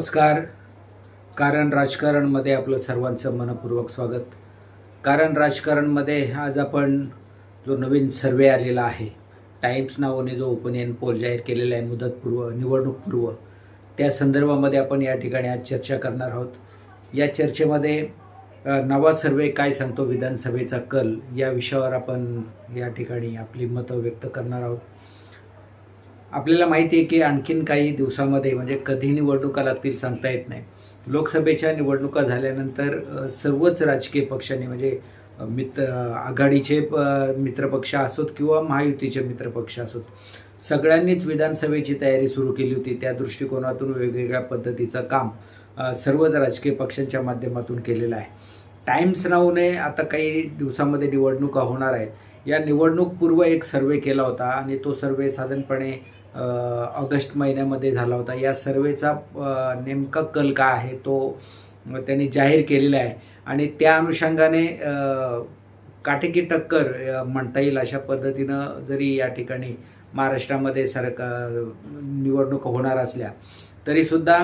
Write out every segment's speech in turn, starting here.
नमस्कार. कारण राजकारणमध्ये आपलं सर्वांचं मनपूर्वक स्वागत. कारण राजकारणमध्ये आज आपण जो नवीन सर्वे आलेला आहे टाइम्स नावाने जो ओपिनियन पोल जाहीर केलेला आहे मुदतपूर्व निवडणूकपूर्व त्या संदर्भामध्ये आपण या ठिकाणी आज चर्चा करणार आहोत. या चर्चेमध्ये नवा सर्वे काय सांगतो विधानसभेचा कल या विषयावर आपण या ठिकाणी आपली मतं व्यक्त करणार आहोत. आपल्याला माहिती आहे की आणखीन काही दिवसामध्ये म्हणजे कधी निवडणुका लागतील सांगता येत नाही. लोकसभेच्या निवडणुका झाल्यानंतर सर्वच राजकीय पक्षांनी म्हणजे मित्र आघाडीचे प मित्रपक्ष असोत किंवा महायुतीचे मित्रपक्ष असोत सगळ्यांनीच विधानसभेची तयारी सुरू केली होती. त्या दृष्टिकोनातून वेगवेगळ्या पद्धतीचं काम सर्वच राजकीय पक्षांच्या माध्यमातून केलेलं आहे. टाइम्स नावने आता काही दिवसामध्ये निवडणुका होणार आहेत. या निवडणूकपूर्व एक सर्वे केला होता आणि तो सर्वे साधारणपणे ऑगस्ट महिन्यामध्ये झाला होता. या सर्वेचा नेमका कल काय आहे तो त्यांनी जाहीर केलेला आहे. आणि त्या अनुषंगाने काटेकी टक्कर म्हणता येईल अशा पद्धतीनं जरी या ठिकाणी महाराष्ट्रामध्ये सरकार निवडणूक होणार असल्या तरीसुद्धा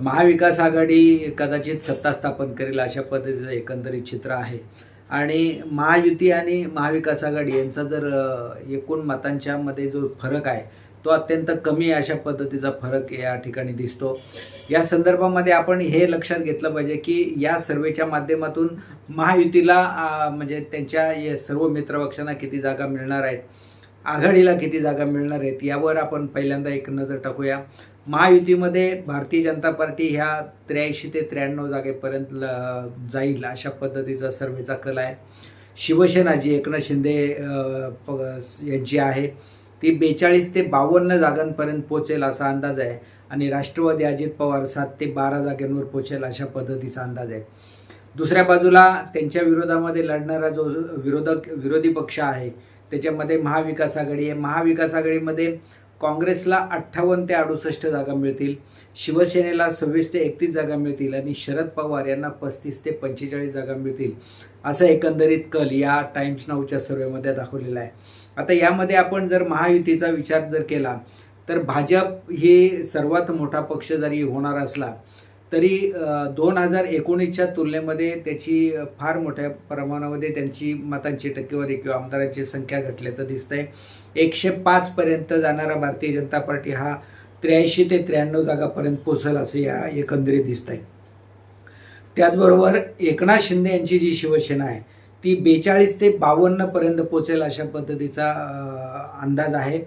महाविकास आघाडी कदाचित सत्ता स्थापन करेल अशा पद्धतीचं एकंदरीत चित्र आहे. आणि महायुती आणि महाविकास आघाडी यांचा जर एकूण मतांच्या मध्ये जो फरक आहे तो अत्यंत कमी अशा पद्धतीचा फरक या ठिकाणी दिसतो. या संदर्भामध्ये आपण हे लक्षात घेतलं पाहिजे की या सर्वेच्या माध्यमातून महायुतीला म्हणजे त्यांच्या सर्व मित्रपक्षांना किती जागा मिळणार आहेत आघाडीला किती जागा मिळणार आहेत यावर आपण पहिल्यांदा एक नजर टाकूया. महायुतीमध्ये भारतीय जनता पार्टी ह्या त्र्याऐंशी ते त्र्याण्णव जागेपर्यंत ल- जाईल अशा पद्धतीचा सर्वेचा कल आहे. शिवसेना जी एकनाथ शिंदे यांची आहे. ती बेचाळीस ते बावन्न जागांपर्यंत पोचेल असा अंदाज आहे आणि राष्ट्रवादी अजित पवार सात ते बारा जागांवर पोचेल अशा पद्धतीचा अंदाज आहे. दुसऱ्या बाजूला त्यांच्या विरोधामध्ये लढणारा जो विरोधक विरोधी पक्ष आहे त्याच्यामध्ये महाविकास आघाडी आहे. महाविकास आघाडीमध्ये काँग्रेसला अठ्ठावन्न ते अडुसष्ट जागा मिळतील. शिवसेनेला सव्वीस ते एकतीस जागा मिळतील आणि शरद पवार यांना पस्तीस ते पंचेचाळीस जागा मिळतील. असं एकंदरीत कल या टाइम्स नाऊच्या सर्वेमध्ये दाखवलेला आहे. आता यामध्ये आपण जर महायुतीचा विचार जर केला तर भाजप ही सर्वात मोठा पक्ष जरी होणार असला तरी दोन हजार एकोणीसच्या तुलनेमध्ये त्याची फार मोठ्या प्रमाणामध्ये त्यांची मतांची टक्केवारी किंवा आमदारांची संख्या घटल्याचं दिसतंय. एकशे पाचपर्यंत जाणारा भारतीय जनता पार्टी हा त्र्याऐंशी ते त्र्याण्णव जागापर्यंत पोचल असं या एकंदरीत दिसतंय. त्याचबरोबर एकनाथ शिंदे यांची जी शिवसेना आहे ती बेचाळीस ते बावन्नपर्यंत पोचेल अशा पद्धतीचा अंदाज आहे.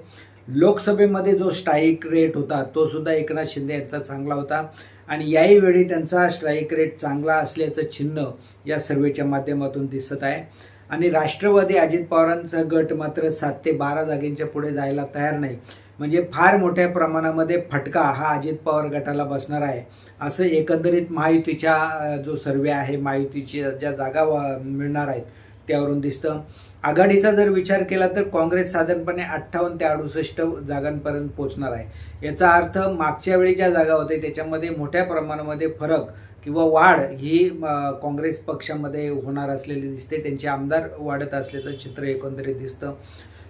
लोकसभेमध्ये जो स्ट्राईक रेट होता तो सुद्धा एकनाथ शिंदे यांचा चांगला होता. आणि याही वेळी त्यांचा स्ट्राईक रेट चांगला असल्याचं चिन्ह या सर्वेच्या माध्यमातून दिसत आहे. आणि राष्ट्रवादी अजित पवारांचा गट मात्र सात ते बारा जागेंच्या पुढे जायला तयार नाही. म्हणजे फार मोठ्या प्रमाणामध्ये फटका हा अजित पवार गटाला बसणार आहे. असं एकंदरीत महायुतीच्या जो सर्वे आहे महायुतीच्या ज्या जागा मिळणार आहेत त्यावरून दिसतं. आघाडीचा जर विचार केला तर काँग्रेस साधारणपणे अठ्ठावन्न ते अडुसष्ट जागांपर्यंत पोहोचणार आहे. याचा अर्थ मागच्या वेळी ज्या जागा होते त्याच्यामध्ये मोठ्या प्रमाणामध्ये फरक किंवा वाढ ही काँग्रेस पक्षामध्ये होणार असलेली दिसते. त्यांचे आमदार वाढत असल्याचं चित्र एकंदरीत दिसतं.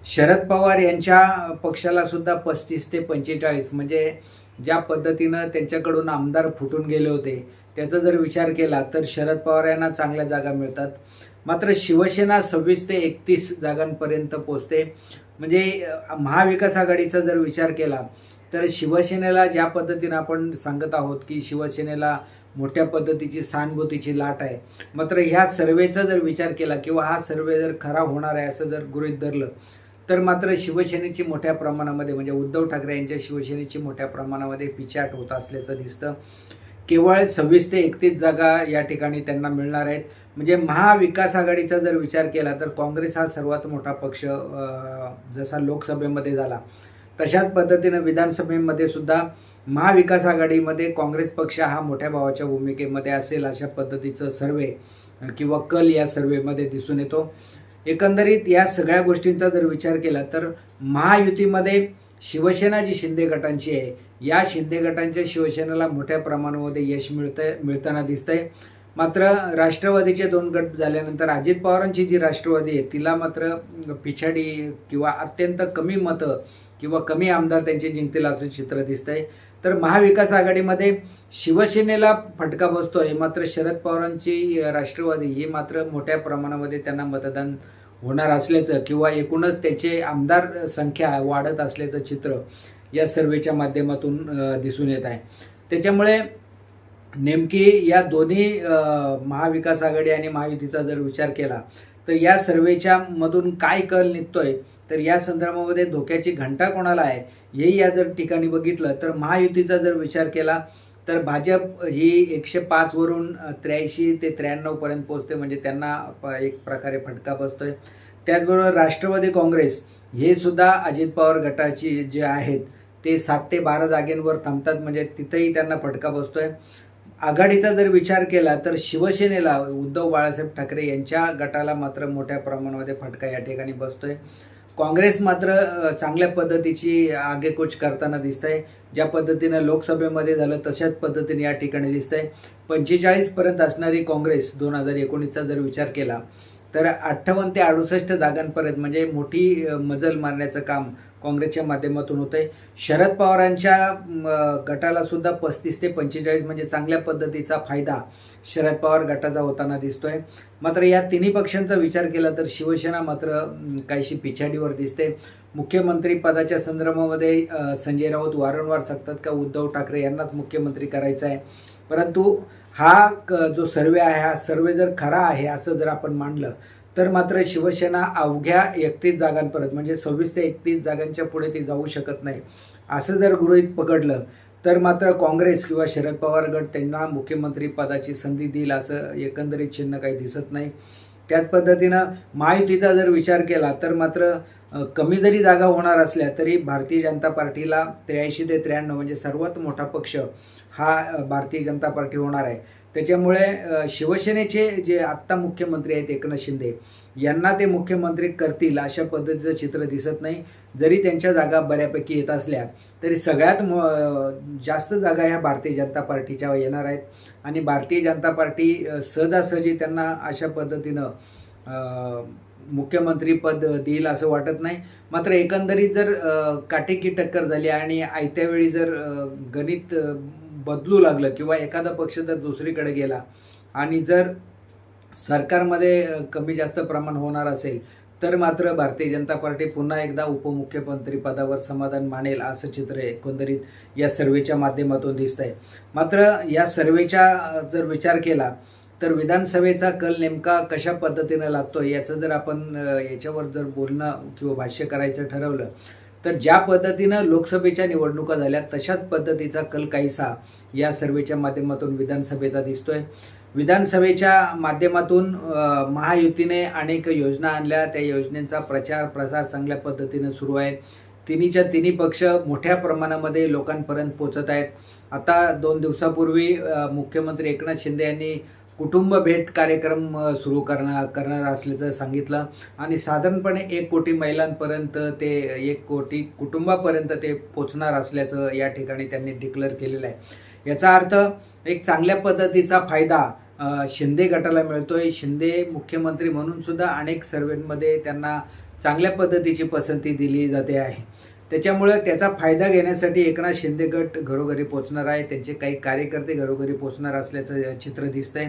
शरद पवार यांच्या पक्षाला सुद्धा पस्तीस ते पंचेचाळीस म्हणजे ज्या पद्धतीनं त्यांच्याकडून आमदार फुटून गेले होते त्याचा जर विचार केला तर शरद पवार यांना चांगल्या जागा मिळतात. मात्र शिवसेना सव्वीस ते एकतीस जागांपर्यंत पोचते म्हणजे महाविकास आघाडीचा जर विचार केला तर शिवसेनेला ज्या पद्धतीनं आपण सांगत आहोत की शिवसेनेला मोठ्या पद्धतीची सहानुभूतीची लाट आहे मात्र ह्या सर्वेचा जर विचार केला किंवा हा सर्वे जर खरा होणार आहे असं जर गृहीत धरलं तर मात्र शिवसेनेची मोठ्या प्रमाणामध्ये म्हणजे उद्धव ठाकरे यांच्या शिवसेनेची मोठ्या प्रमाणामध्ये पिछाट होत असल्याचं दिसतं. केवळ सव्वीस ते एकतीस जागा या ठिकाणी त्यांना मिळणार आहेत. म्हणजे महाविकास आघाडीचा जर विचार केला तर काँग्रेस हा सर्वात मोठा पक्ष जसा लोकसभेमध्ये झाला तशाच पद्धतीनं विधानसभेमध्ये सुद्धा महाविकास आघाडीमध्ये काँग्रेस पक्ष हा मोठ्या भावाच्या भूमिकेमध्ये असेल अशा पद्धतीचं सर्वे किंवा कल या सर्वेमध्ये दिसून येतो. एकंदरीत या सगळ्या गोष्टींचा जर विचार केला तर महायुतीमध्ये शिवसेना जी शिंदे गटांची आहे. या शिंदे गटांच्या शिवसेनेला मोठ्या प्रमाणामध्ये यश मिळतंय मिळताना दिसतंय. मात्र राष्ट्रवादीचे दोन गट झाल्यानंतर अजित पवारांची जी राष्ट्रवादी आहे तिला मात्र पिछाडी किंवा अत्यंत कमी मतं किंवा कमी आमदार त्यांचे जिंकतील असं चित्र दिसतंय. तर महाविकास आघाडीमध्ये शिवसेनेला फटका बसतोय मात्र शरद पवारांची राष्ट्रवादी ही मात्र मोठ्या प्रमाणामध्ये त्यांना मतदान होणार असल्याचं किंवा एकूणच त्याचे आमदार संख्या वाढत असल्याचं चित्र या सर्वेच्या माध्यमातून दिसून येत आहे. त्याच्यामुळे नेमकी या दोन्ही महाविकास आघाडी आणि महायुतीचा जर विचार केला तर या सर्वेच्या मधून काय कल निघतोय तर या संदर्भामध्ये धोक्याची घंटा कोणाला आहे हेही या जर ठिकाणी बघितलं तर महायुतीचा जर विचार केला तर भाजप ही एकशे पाचवरून त्र्याऐंशी ते त्र्याण्णवपर्यंत पोहोचते म्हणजे त्यांना प- एक प्रकारे फटका बसतोय. त्याचबरोबर राष्ट्रवादी काँग्रेस हे सुद्धा अजित पवार गटाची जे आहेत ते सात ते बारा जागेंवर थांबतात म्हणजे तिथंही त्यांना फटका बसतोय. आघाडीचा जर विचार केला तर शिवसेनेला उद्धव बाळासाहेब ठाकरे यांच्या गटाला मात्र मोठ्या प्रमाणामध्ये फटका या ठिकाणी बसतोय. काँग्रेस मात्र चांगल्या पद्धतीची आगेकूच करताना दिसत आहे ज्या पद्धतीनं लोकसभेमध्ये झालं तशाच पद्धतीने या ठिकाणी दिसत पंचेचाळीस पर्यंत असणारी काँग्रेस दोन हजार एकोणीसचा जर विचार केला तर अठ्ठावन्न ते अडुसष्ट जागांपर्यंत म्हणजे मोठी मजल मारण्याचं काम काँग्रेसच्या माध्यमातून होतंय. शरद पवारांच्या गटाला सुद्धा पस्तीस ते पंचेचाळीस म्हणजे चांगल्या पद्धतीचा फायदा शरद पवार गटाचा होताना दिसतोय. मात्र या तिन्ही पक्षांचा विचार केला तर शिवसेना मात्र काहीशी पिछाडीवर दिसते. मुख्यमंत्री पदाच्या संदर्भामध्ये संजय राऊत वारंवार सांगतात का उद्धव ठाकरे यांनाच मुख्यमंत्री करायचं आहे परंतु हा क- जो सर्वे आहे हा सर्वे जर खरा आहे असं जर आपण मानलं तर मात्र शिवसेना अवघ्या एकतीस जागांपर्यंत म्हणजे सव्वीस ते एकतीस जागांच्या पुढे ती जाऊ शकत नाही. असं जर गृहित पकडलं तर मात्र काँग्रेस किंवा शरद पवार गट त्यांना मुख्यमंत्री पदाची संधी देईल असं एकंदरीत चिन्ह काही दिसत नाही. त्याच पद्धतीनं महायुतीचा जर विचार केला तर मात्र कमी जरी जागा होणार असल्या तरी भारतीय जनता पार्टीला त्र्याऐंशी ते त्र्याण्णव म्हणजे सर्वात मोठा पक्ष हा भारतीय जनता पार्टी होणार आहे. त्याच्यामुळे शिवसेनेचे जे आत्ता मुख्यमंत्री आहेत एकनाथ शिंदे यांना ते मुख्यमंत्री करतील अशा पद्धतीचं चित्र दिसत नाही. जरी त्यांच्या जागा बऱ्यापैकी येत असल्या तरी सगळ्यात म जास्त जागा ह्या भारतीय जनता पार्टीच्या येणार आहेत. आणि भारतीय जनता पार्टी सहजासहजी त्यांना अशा पद्धतीनं मुख्यमंत्रीपद देईल असं वाटत नाही. मात्र एकंदरीत जर काटेकी टक्कर झाली आणि आयत्यावेळी जर गणित बदलू लागलं किंवा एखादा पक्ष जर दुसरीकडे गेला आणि जर सरकारमध्ये कमी जास्त प्रमाण होणार असेल तर मात्र भारतीय जनता पार्टी पुन्हा एकदा उपमुख्यमंत्री पदावर समाधान मानेल असं चित्र एकंदरीत या सर्वेच्या माध्यमातून दिसत आहे मात्र या सर्वेचा जर विचार केला तर विधानसभेचा कल नेमका कशा पद्धतीनं लागतो याचं जर आपण याच्यावर जर बोलणं किंवा भाष्य करायचं ठरवलं तर ज्या पद्धतीनं लोकसभेच्या निवडणुका झाल्या तशाच पद्धतीचा कल काहीसा या सर्वेच्या माध्यमातून विधानसभेचा दिसतोय. विधानसभेच्या माध्यमातून महायुतीने अनेक योजना आणल्या. त्या योजनेचा प्रचार प्रसार चांगल्या पद्धतीनं सुरू आहे. तिन्हीच्या तिन्ही पक्ष मोठ्या प्रमाणामध्ये लोकांपर्यंत पोचत आहेत. आता दोन दिवसापूर्वी मुख्यमंत्री एकनाथ शिंदे यांनी कुटुंब भेट कार्यक्रम सुरू करणार करणार असल्याचं सांगितलं. आणि साधारणपणे एक कोटी महिलांपर्यंत ते एक कोटी कुटुंबापर्यंत ते पोचणार असल्याचं या ठिकाणी त्यांनी डिक्लेअर केलेलं आहे. याचा अर्थ एक चांगल्या पद्धतीचा फायदा शिंदे गटाला मिळतोय. शिंदे मुख्यमंत्री म्हणून सुद्धा अनेक सर्वेमध्ये त्यांना चांगल्या पद्धतीची पसंती दिली जाते आहे. त्याच्यामुळं त्याचा फायदा घेण्यासाठी एकनाथ शिंदे गट घरोघरी पोचणार आहे. त्यांचे काही कार्यकर्ते घरोघरी पोचणार असल्याचं चित्र दिसतंय.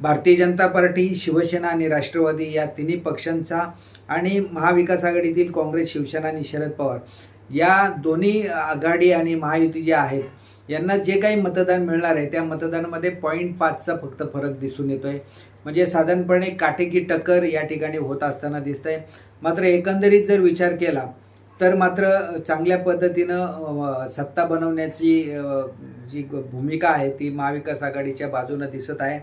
भारतीय जनता पार्टी शिवसेना आणि राष्ट्रवादी या तिन्ही पक्षांचा आणि महाविकास आघाडीतील काँग्रेस शिवसेना आणि शरद पवार या दोन्ही आघाडी आणि महायुती ज्या आहेत यांना जे काही मतदान मिळणार आहे त्या मतदानामध्ये पॉईंट पाचचा फक्त फरक दिसून येतो आहे म्हणजे साधारणपणे काटेकी टक्कर या ठिकाणी होत असताना दिसतंय. मात्र एकंदरीत जर विचार केला तर मात्र चांगल्या पद्धतीनं सत्ता बनवण्याची जी भूमिका आहे ती महाविकास आघाडीच्या बाजूनं दिसत आहे.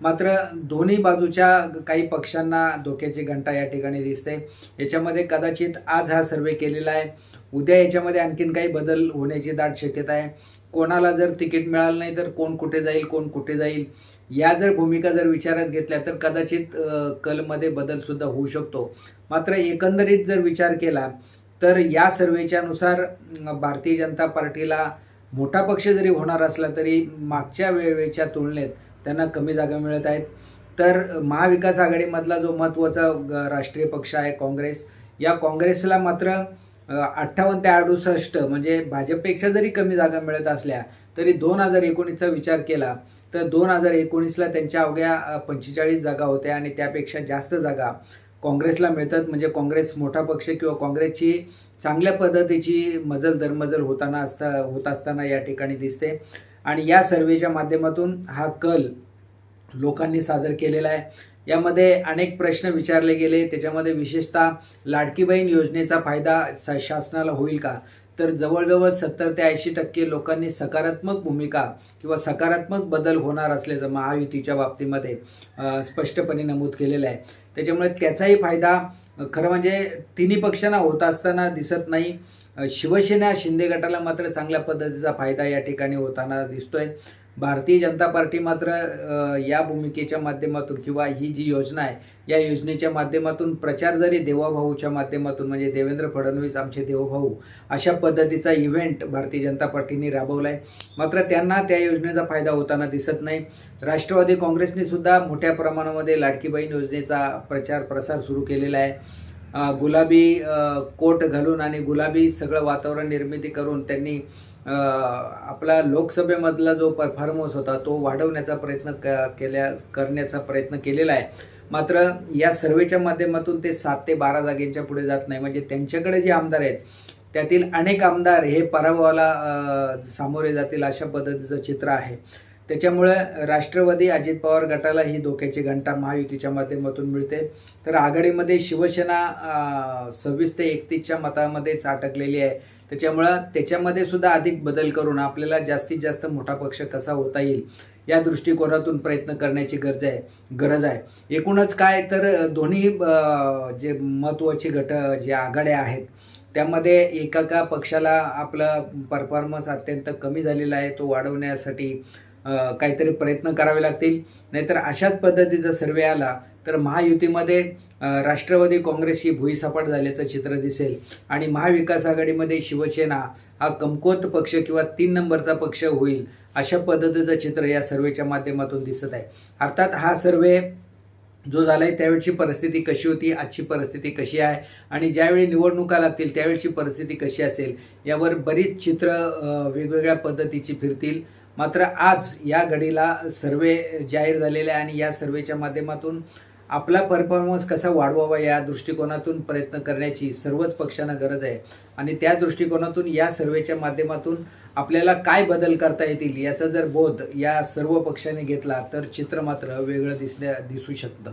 मात्र दोन्ही बाजूच्या काही पक्षांना धोक्याची घंटा या ठिकाणी दिसते. याच्यामध्ये कदाचित आज हा सर्वे केलेला आहे. उद्या याच्यामध्ये आणखीन काही बदल होण्याची दाट शक्यता आहे. कोणाला जर तिकीट मिळालं नाही तर कोण कुठे जाईल कोण कुठे जाईल या जर भूमिका जर विचारात घेतल्या तर कदाचित कलमध्ये बदलसुद्धा होऊ शकतो. मात्र एकंदरीत जर विचार केला तर या सर्वेच्यानुसार भारतीय जनता पार्टीला मोठा पक्ष जरी होणार असला तरी मागच्या वेळेच्या तुलनेत त्यांना कमी जागा मिळत आहेत. तर महाविकास आघाडीमधला जो महत्त्वाचा राष्ट्रीय पक्ष आहे काँग्रेस या काँग्रेसला मात्र अठ्ठावन्न ते अडुसष्ट म्हणजे भाजपपेक्षा जरी कमी जागा मिळत असल्या तरी दोन हजार एकोणीसचा विचार केला तर दोन हजार एकोणीसला त्यांच्या अवघ्या पंचेचाळीस जागा होत्या आणि त्यापेक्षा जास्त जागा काँग्रेसला मिळतात म्हणजे काँग्रेस मोठा पक्ष किंवा काँग्रेसची चांगल्या पद्धतीची मजल दरमजल होताना असता होत असताना या ठिकाणी दिसते. आणि या सर्वेच्या माध्यमातून हा कल लोकांनी सादर केलेला आहे. यामध्ये अनेक प्रश्न विचारले गेले. त्याच्यामध्ये विशेषतः लाडकी बहीण योजनेचा फायदा स शासनाला होईल का? तर जवळजवळ सत्तर ते ऐंशी टक्के लोकांनी सकारात्मक भूमिका किंवा सकारात्मक बदल होणार असल्याचं महायुतीच्या बाबतीमध्ये स्पष्टपणे नमूद केलेलं आहे. त्याच्यामुळे त्याचाही फायदा खरं म्हणजे तिन्ही पक्षांना होत असताना दिसत नाही. शिवसेना शिंदे गटाला मात्र चांगल्या पद्धतीचा फायदा या ठिकाणी होताना दिसतोय. भारतीय जनता पार्टी मात्र या भूमिकेच्या माध्यमातून किंवा ही जी योजना आहे या योजनेच्या माध्यमातून प्रचार जरी देवाभाऊच्या माध्यमातून म्हणजे देवेंद्र फडणवीस आमचे देवभाऊ अशा पद्धतीचा इव्हेंट भारतीय जनता पार्टीने राबवला आहे मात्र त्यांना त्या योजनेचा फायदा होताना दिसत नाही. राष्ट्रवादी काँग्रेसने सुद्धा मोठ्या प्रमाणामध्ये लाडकी बहीण योजनेचा प्रचार प्रसार सुरू केलेला आहे. गुलाबी कोट घालून आणि गुलाबी सगळं वातावरण निर्मिती करून त्यांनी आपला लोकसभेमधला जो परफॉर्मन्स होता तो वाढवण्याचा प्रयत्न क केल्या करण्याचा प्रयत्न केलेला आहे. मात्र या सर्वेच्या माध्यमातून ते सात ते बारा जागेंच्या पुढे जात नाही. म्हणजे त्यांच्याकडे जे आमदार आहेत त्यातील अनेक आमदार हे पराभवाला सामोरे जातील अशा पद्धतीचं चित्र आहे. त्याच्यामुळं राष्ट्रवादी अजित पवार गटाला ही धोक्याची घंटा महायुतीच्या माध्यमातून मिळते. तर आघाडीमध्ये शिवसेना सव्वीस ते एकतीसच्या मतामध्येच अटकलेली आहे. त्याच्यामुळं त्याच्यामध्ये सुद्धा अधिक बदल करून आपल्याला जास्तीत जास्त मोठा पक्ष कसा होता येईल या दृष्टिकोनातून प्रयत्न करण्याची गरज आहे गरज आहे. एकूणच काय तर दोन्ही जे महत्त्वाचे गट जे आघाड्या आहेत त्यामध्ये एका पक्षाला आपला परफॉर्मन्स अत्यंत कमी झालेला आहे तो वाढवण्यासाठी काहीतरी प्रयत्न करावे लागतील. नाहीतर अशाच पद्धतीचा सर्वे आला तर महायुतीमध्ये राष्ट्रवादी काँग्रेस ही भुईसपाट झाल्याचं चित्र दिसेल. आणि महाविकास आघाडीमध्ये शिवसेना हा कमकुवत पक्ष किंवा तीन नंबरचा पक्ष होईल अशा पद्धतीचं चित्र या सर्वेच्या माध्यमातून दिसत आहे. अर्थात हा सर्वे जो झालाय त्यावेळची परिस्थिती कशी होती आजची परिस्थिती कशी आहे आणि ज्यावेळी निवडणुका लागतील त्यावेळची परिस्थिती कशी असेल यावर बरीच चित्र वेगवेगळ्या पद्धतीची फिरतील. मात्र आज या घडीला सर्वे जाहीर झालेले आहे आणि या सर्वेच्या माध्यमातून आपला परफॉर्मन्स कसा वाढवावा या दृष्टिकोनातून प्रयत्न करण्याची सर्वच पक्षांना गरज आहे. आणि त्या दृष्टिकोनातून या सर्वेच्या माध्यमातून आपल्याला काय बदल करता येतील याचा जर बोध या सर्व पक्षांनी घेतला तर चित्र मात्र वेगळं दिसण्या दिसू शकतं.